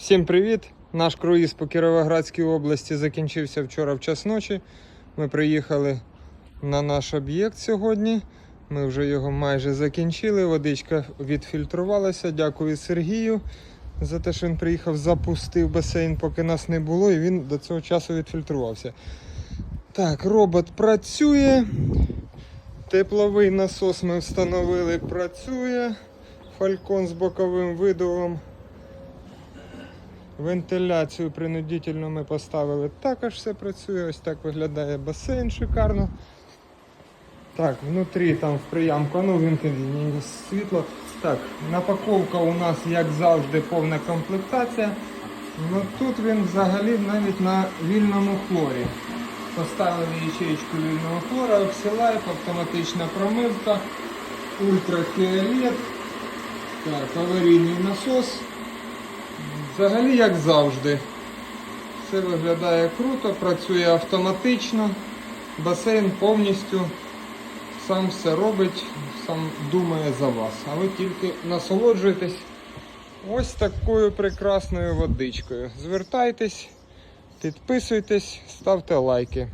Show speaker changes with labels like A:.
A: Всім привіт! Наш круїз по Кіровоградській області закінчився вчора в час ночі. Ми приїхали на наш об'єкт сьогодні. Ми вже його майже закінчили. Водичка відфільтрувалася. Дякую Сергію за те, що він приїхав, запустив басейн, поки нас не було, і він до цього часу відфільтрувався. Так, робот працює. Тепловий насос ми встановили, працює. Фалькон з боковим видувом. Вентиляцію принудительно ми поставили. Також все працює. Ось так виглядає басейн шикарно. Так, внутрі там в приямку, ну вимкнення світло. Так, напаковка у нас, як завжди, повна комплектація. Ну тут він взагалі навіть на вільному хлорі. Поставили ячеєчку вільного хлора, оксилайф, автоматична промивка, ультрафіолет, так, аварійний насос. Взагалі, як завжди. Все виглядає круто, працює автоматично. Басейн повністю сам все робить, сам думає за вас. А ви тільки насолоджуєтесь ось такою прекрасною водичкою. Звертайтесь, підписуйтесь, ставте лайки.